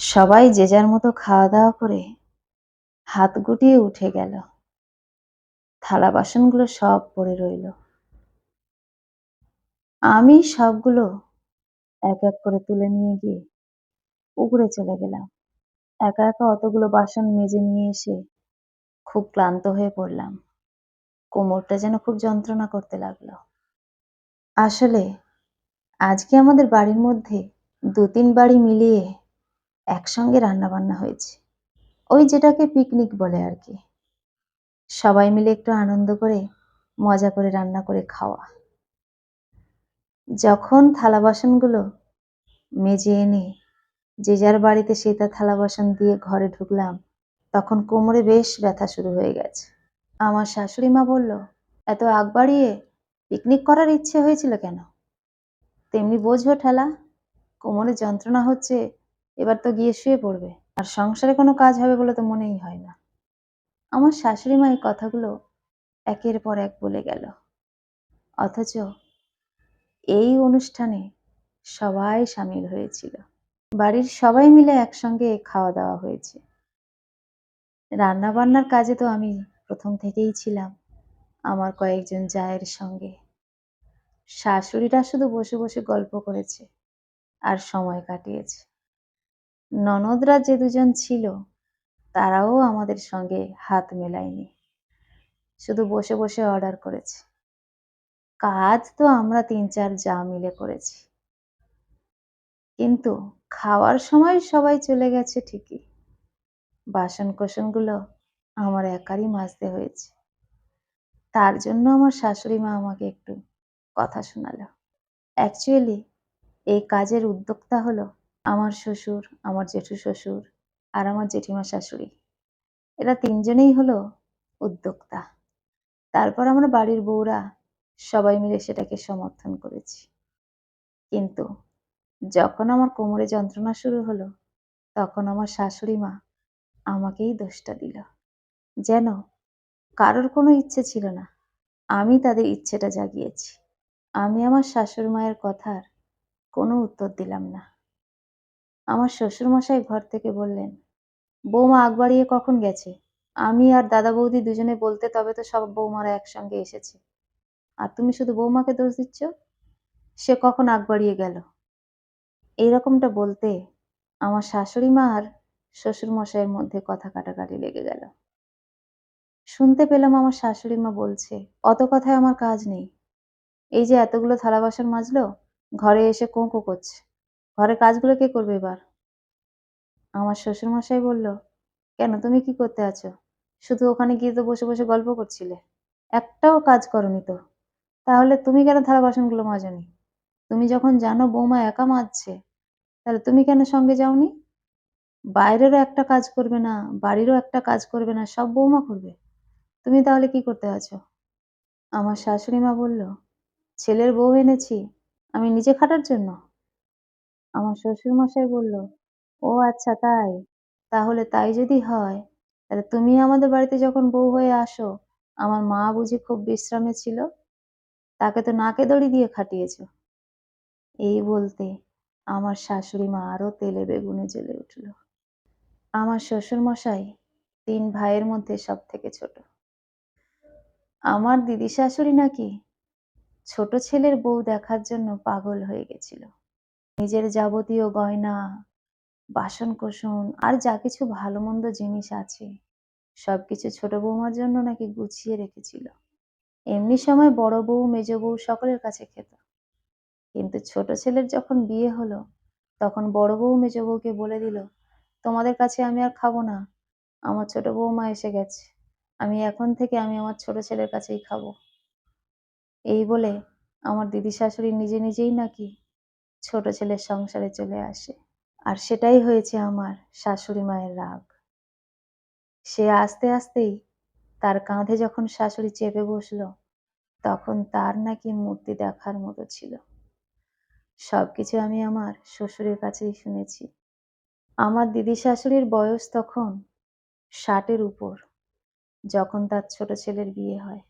সবাই যে যার মতো খাওয়া দাওয়া করে হাত গুটিয়ে উঠে গেল। থালা বাসনগুলো সব পড়ে রইল। আমি সবগুলো এক এক করে তুলে নিয়ে গিয়ে পুকুরে চলে গেলাম। একা একা অতগুলো বাসন মেজে নিয়ে এসে খুব ক্লান্ত হয়ে পড়লাম। কোমরটা যেন খুব যন্ত্রণা করতে লাগল। আসলে আজকে আমাদের বাড়ির মধ্যে দু তিন বাড়ি মিলিয়ে একসঙ্গে রান্না বান্না হয়েছে। ওই যেটাকে পিকনিক বলে আর কি। সবাই মিলে একটু আনন্দ করে, মজা করে রান্না করে খাওয়া। যখন থালা বাসনগুলো মেজে এনে, যে যার বাড়িতে সে তার থালা বাসন দিয়ে ঘরে ঢুকলাম, তখন কোমরে বেশ ব্যথা শুরু হয়ে গেছে। আমার শাশুড়ি মা বলল, এত আগ বাড়িয়ে পিকনিক করার ইচ্ছে হয়েছিল কেন? তেমনি বোঝো ঠেলা, কোমরে যন্ত্রণা হচ্ছে এবার তো গিয়ে শুয়ে পড়বে। আর সংসারে কোনো কাজ হবে বলে তো মনেই হয় না। আমার শাশুড়ি মা এই কথাগুলো একের পর এক বলে গেল। অথচ এই অনুষ্ঠানে সবাই সামিল হয়েছিল। বাড়ির সবাই মিলে একসঙ্গে খাওয়া দাওয়া হয়েছে। রান্না বান্নার কাজে তো আমি প্রথম থেকেই ছিলাম আমার কয়েকজন জায়ের সঙ্গে। শাশুড়িরা শুধু বসে বসে গল্প করেছে আর সময় কাটিয়েছে। ননদরা যে দুজন ছিল, তারাও আমাদের সঙ্গে হাত মেলায়নি। শুধু বসে বসে অর্ডার করেছে। কাজ তো আমরা তিন চার যা মিলে করেছি। কিন্তু খাওয়ার সময় সবাই চলে গেছে ঠিকই। বাসন কোসনগুলো আমার একারই মাজতে হয়েছে। তার জন্য আমার শাশুড়ি মা আমাকে একটু কথা শোনালো। অ্যাকচুয়ালি এই কাজের উদ্যোক্তা হলো আমার শ্বশুর, আমার জেঠু শ্বশুর আর আমার জেঠিমা শাশুড়ি। এরা তিনজনেই হলো উদ্যোক্তা। তারপর আমরা বাড়ির বউরা সবাই মিলে সেটাকে সমর্থন করেছি। কিন্তু যখন আমার কোমরে যন্ত্রণা শুরু হলো, তখন আমার শাশুড়ি মা আমাকেই দোষটা দিল। যেন কারোর কোনো ইচ্ছে ছিল না। আমি তাদের ইচ্ছেটা জাগিয়েছি। আমি আমার শাশুড়ি মায়ের কথার কোনো উত্তর দিলাম না। আমার শ্বশুরমশাই ঘর থেকে বললেন, বৌমা আগ বাড়িয়ে কখন গেছে? আমি আর দাদা বৌদি দুজনে বলতে তবে তো সব বৌমারা একসঙ্গে এসেছে। আর তুমি শুধু বৌমাকে দোষ দিচ্ছ? সে কখন আগ বাড়িয়ে গেল? এইরকমটা বলতে আমার শাশুড়ি মা আর শ্বশুর মশাইয়ের মধ্যে কথা কাটাকাটি লেগে গেল। শুনতে পেলাম আমার শাশুড়ি মা বলছে, অত কথায় আমার কাজ নেই। এই যে এতগুলো থালা বাসন মাজলো, ঘরে এসে কোঁকো করছে। ঘরে কাজগুলো কে করবে এবার? আমার শ্বশুর মশাই বলল, কেন? তুমি কি করতে আছো? শুধু ওখানে গিয়ে তো বসে বসে গল্প করছিলে। একটাও কাজ করনি তো। তাহলে তুমি কেন থালা বাসনগুলো মাজনি? তুমি যখন জানো বৌমা একা মাজছে, তাহলে তুমি কেন সঙ্গে যাওনি? বাইরেরও একটা কাজ করবে না, বাড়িরও একটা কাজ করবে না, সব বৌমা করবে। তুমি তাহলে কি করতে আছো? আমার শাশুড়ি মা বলল, ছেলের বউ এনেছি, আমি নিজে খাটার জন্য। আমার শ্বশুর মশাই বলল, ও আচ্ছা তাই? তাহলে তাই যদি হয়, তাহলে তুমি আমাদের বাড়িতে যখন বউ হয়ে আসো, আমার মা বুঝি খুব বিশ্রামে ছিল? তাকে তো নাকে দড়ি দিয়ে খাটিয়েছ? এই বলতে আমার শাশুড়ি মা আরও তেলে বেগুনে জ্বলে উঠল। আমার শ্বশুর মশাই তিন ভাইয়ের মধ্যে সব থেকে ছোট। আমার দিদি শাশুড়ি নাকি ছোট ছেলের বউ দেখার জন্য পাগল হয়ে গেছিল। নিজের যাবতীয় গয়না বাসন কোসন আর যা কিছু ভালো মন্দ জিনিস আছে, সবকিছু ছোট বৌমার জন্য নাকি গুছিয়ে রেখেছিল। এমনি সময় বড় বউ, মেজ বউ সকলের কাছে খেত। কিন্তু ছোট ছেলের যখন বিয়ে হলো, তখন বড় বউ, মেজ বউকে বলে দিল, তোমাদের কাছে আমি আর খাব না, আমার ছোট বৌমা এসে গেছে, আমি এখন থেকে আমি আমার ছোট ছেলের কাছেই খাব। এই বলে আমার দিদি শাশুড়ি নিজে নিজেই নাকি ছোট ছেলের সংসারে চলে আসে। আর সেটাই হয়েছে আমার শাশুড়ি মায়ের রাগ। সে আস্তে আস্তেই তার কাঁধে যখন শাশুড়ি চেপে বসল, তখন তার নাকি মূর্তি দেখার মতো ছিল। সবকিছু আমি আমার শ্বশুরের কাছেই শুনেছি। আমার দিদি শাশুড়ির বয়স তখন ষাটের উপর, যখন তার ছোট ছেলের বিয়ে হয়।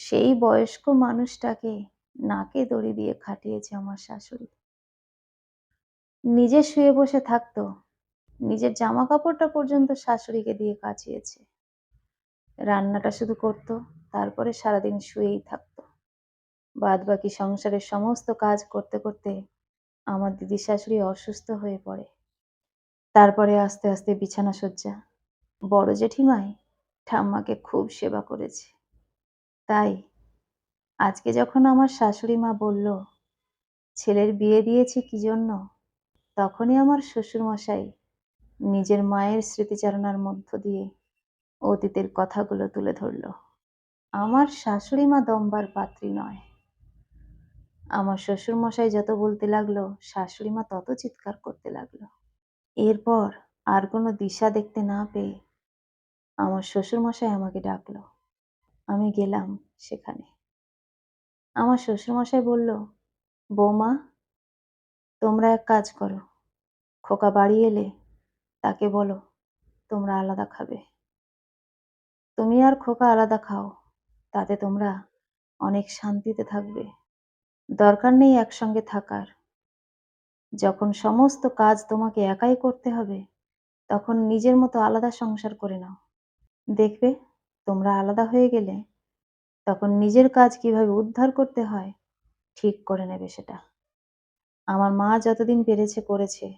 সেই বয়স্ক মানুষটাকে নাকে দড়ি দিয়ে খাটিয়েছে আমার শাশুড়ি। নিজে শুয়ে বসে থাকতো। নিজের জামা কাপড়টা পর্যন্ত শাশুড়িকে দিয়ে কাচিয়েছে। রান্নাটা শুধু করতো, তারপরে সারাদিন শুয়েই থাকতো। বাদ বাকি সংসারের সমস্ত কাজ করতে করতে আমার দিদি শাশুড়ি অসুস্থ হয়ে পড়ে। তারপরে আস্তে আস্তে বিছানা সজ্জা। বড় জেঠিমাই ঠাম্মাকে খুব সেবা করেছে। তাই আজকে যখন আমার শাশুড়ি মা বলল, ছেলের বিয়ে দিয়েছি কি জন্য? তখনই আমার শ্বশুরমশাই নিজের মায়ের স্মৃতিচারণার মধ্য দিয়ে অতীতের কথাগুলো তুলে ধরল। আমার শাশুড়ি মা দম্বার পাত্রী নয়। আমার শ্বশুরমশাই যত বলতে লাগল, শাশুড়ি মা তত চিৎকার করতে লাগল। এরপর আর কোনো দিশা দেখতে না পেয়ে আমার শ্বশুরমশাই আমাকে ডাকলো। আমি গেলাম সেখানে। আমার শ্বশুরমশাই বলল, বৌমা, তোমরা এক কাজ করো। খোকা বাড়ি এলে তাকে বলো, তোমরা আলাদা খাবে। তুমি আর খোকা আলাদা খাও, তাতে তোমরা অনেক শান্তিতে থাকবে। দরকার নেই একসঙ্গে থাকার। যখন সমস্ত কাজ তোমাকে একাই করতে হবে, তখন নিজের মতো আলাদা সংসার করে নাও। দেখবে, তোমরা আলাদা হয়ে গেলে তখন নিজের কাজ কীভাবে উদ্ধার করতে হয়, ঠিক করে নেবে সেটা। আমার মা যতদিন পেরেছে করেছে,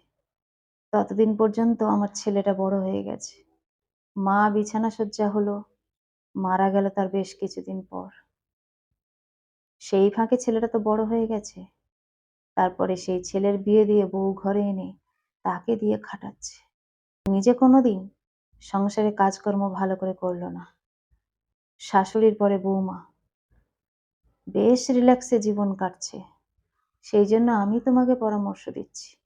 ততদিন পর্যন্ত আমার ছেলেটা বড় হয়ে গেছে। মা বিছানা সজ্জা হলো, মারা গেল তার বেশ কিছুদিন পর। সেই ফাঁকে ছেলেটা তো বড় হয়ে গেছে। তারপরে সেই ছেলের বিয়ে দিয়ে বউ ঘরে এনে তাকে দিয়ে খাটাচ্ছে। নিজে কোনোদিন সংসারে কাজকর্ম ভালো করে করল না। শাশুড়ির পরে বৌমা। বেশ রিল্যাক্সে জীবন কাটছে। সেই জন্য আমি তোমাকে পরামর্শ দিচ্ছি।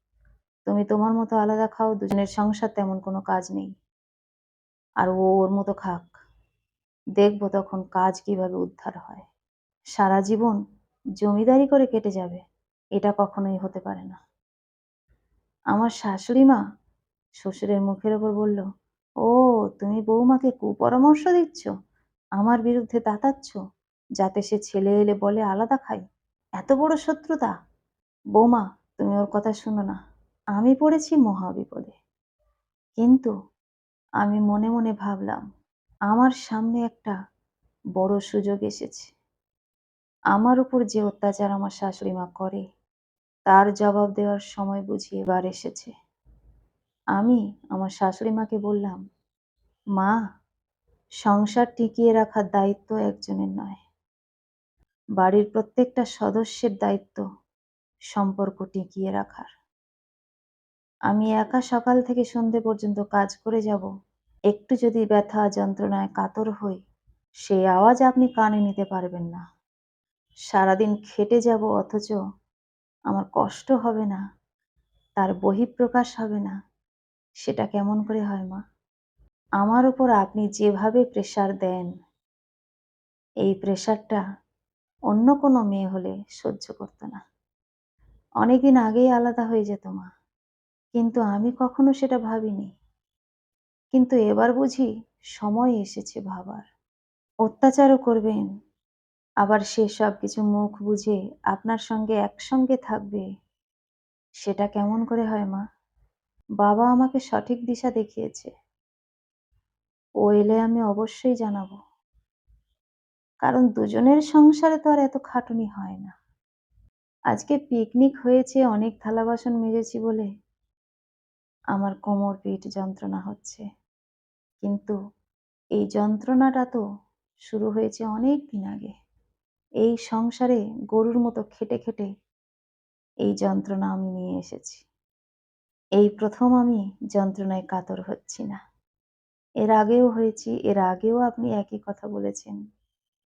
তুমি তোমার মতো আলাদা খাও, দুজনের সংসার তেমন কোনো কাজ নেই। আর ও ওর মতো খাক। দেখব তখন কাজ কীভাবে উদ্ধার হয়। সারা জীবন জমিদারি করে কেটে যাবে, এটা কখনোই হতে পারে না। আমার শাশুড়ি মা শ্বশুরের মুখের ওপর বলল, ও, তুমি বৌমাকে কুপরামর্শ দিচ্ছ? আমার বিরুদ্ধে তাতাচ্ছ যাতে সে ছেলে এলে বলে আলাদা খাই এত বড় শত্রুতা? বৌমা, তুমি ওর কথা শুনো না। আমি পড়েছি মহাবিপদে কিন্তু আমি মনে মনে ভাবলাম, আমার সামনে একটা বড় সুযোগ এসেছে। আমার উপর যে অত্যাচার আমার শাশুড়ি মা করে, তার জবাব দেওয়ার সময় বুঝি এবার এসেছে। আমি আমার শাশুড়ি মাকে বললাম, মা সংসার টিকিয়ে রাখার দায়িত্ব একজনের নয়। বাড়ির প্রত্যেকটা সদস্যের দায়িত্ব সম্পর্ক টিকিয়ে রাখার। আমি একা সকাল থেকে সন্ধে পর্যন্ত কাজ করে যাব, একটু যদি ব্যথা, যন্ত্রণায় কাতর হই সেই আওয়াজ আপনি কানে নিতে পারবেন না। সারাদিন খেটে যাব অথচ আমার কষ্ট হবে না, তার বহিঃপ্রকাশ হবে না, সেটা কেমন করে হয় মা? আমার উপর আপনি যেভাবে প্রেশার দেন, এই প্রেশারটা অন্য কোনো মেয়ে হলে সহ্য করতো না। অনেকদিন আগেই আলাদা হয়ে যেত মা, কিন্তু আমি কখনো সেটা ভাবিনি। কিন্তু এবার বুঝি সময় এসেছে ভাবার। অত্যাচারও করবেন, আবার সে সব কিছু মুখ বুঝে আপনার সঙ্গে একসঙ্গে থাকবে, সেটা কেমন করে হয় মা? বাবা আমাকে সঠিক দিশা দেখিয়েছে। ও এলে আমি অবশ্যই জানাব। কারণ দুজনের সংসারে তো আর এত খাটুনি হয় না। আজকে পিকনিক হয়েছে, অনেক থালা বাসন মেজেছি বলে। আমার কোমর পিঠ যন্ত্রণা হচ্ছে। কিন্তু এই যন্ত্রণাটা তো শুরু হয়েছে অনেক দিন আগে। এই সংসারে গরুর মতো খেটে খেটে এই যন্ত্রণা আমি নিয়ে এসেছি। এই প্রথম আমি যন্ত্রণায় কাতর হচ্ছি না। এর আগেও হয়েছি, এর আগেও আপনি একই কথা বলেছেন।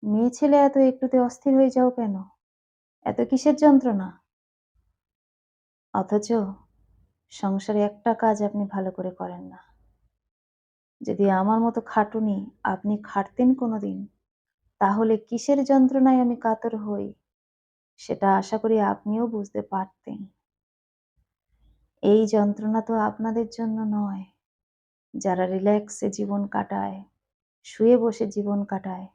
মেয়ে ছেলে এত একটুতে অস্থির হয়ে যাও কেন? এত কিসের যন্ত্রণা? অথচ সংসারে একটা কাজ আপনি ভালো করে করেন না। যদি আমার মতো খাটুনি আপনি খাটতেন কোনোদিন, তাহলে কিসের যন্ত্রণায় আমি কাতর হই, সেটা আশা করি আপনিও বুঝতে পারতেন। এই যন্ত্রণা তো আপনাদের জন্য নয়। যারা রিল্যাক্সে জীবন কাটায়, শুয়ে বসে জীবন কাটায়,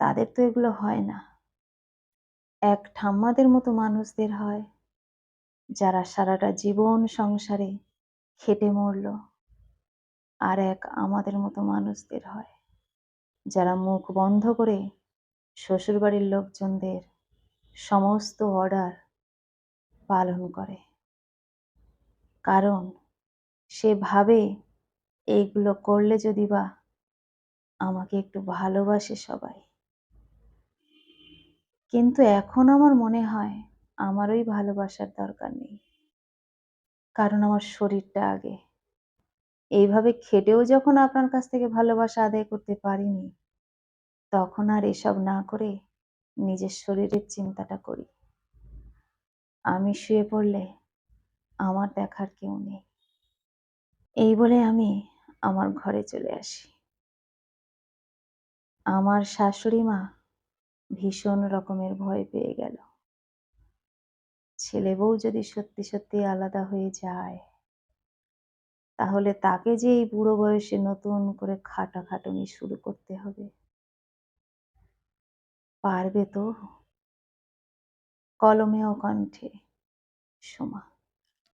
তাদের তো এগুলো হয় না। এক ঠাম্মাদের মতো মানুষদের হয়, যারা সারাটা জীবন সংসারে খেটে মরল। আর এক আমাদের মতো মানুষদের হয়, যারা মুখ বন্ধ করে শ্বশুরবাড়ির লোকজনদের সমস্ত অর্ডার পালন করে। কারণ সে ভাবে এইগুলো করলে যদি বা আমাকে একটু ভালোবাসে সবাই। কিন্তু এখন আমার মনে হয় আমার ওই ভালোবাসার দরকার নেই। কারণ আমার শরীরটা আগে। এইভাবে খেটেও যখন আপনার কাছ থেকে ভালোবাসা আদায় করতে পারিনি, তখন আর এসব না করে নিজের শরীরের চিন্তাটা করি। আমি শুয়ে পড়লে আমার দেখার কেউ নেই। এই বলে আমি আমার ঘরে চলে আসি। আমার শাশুড়ি মা ভীষণ রকমের ভয় পেয়ে গেল। ছেলে বউ যদি সত্যি সত্যি আলাদা হয়ে যায়, তাহলে তাকে যে এই বুড়ো বয়সে নতুন করে খাটাখাটুনি শুরু করতে হবে। পারবে তো? কলমে ও কণ্ঠে, সোমা।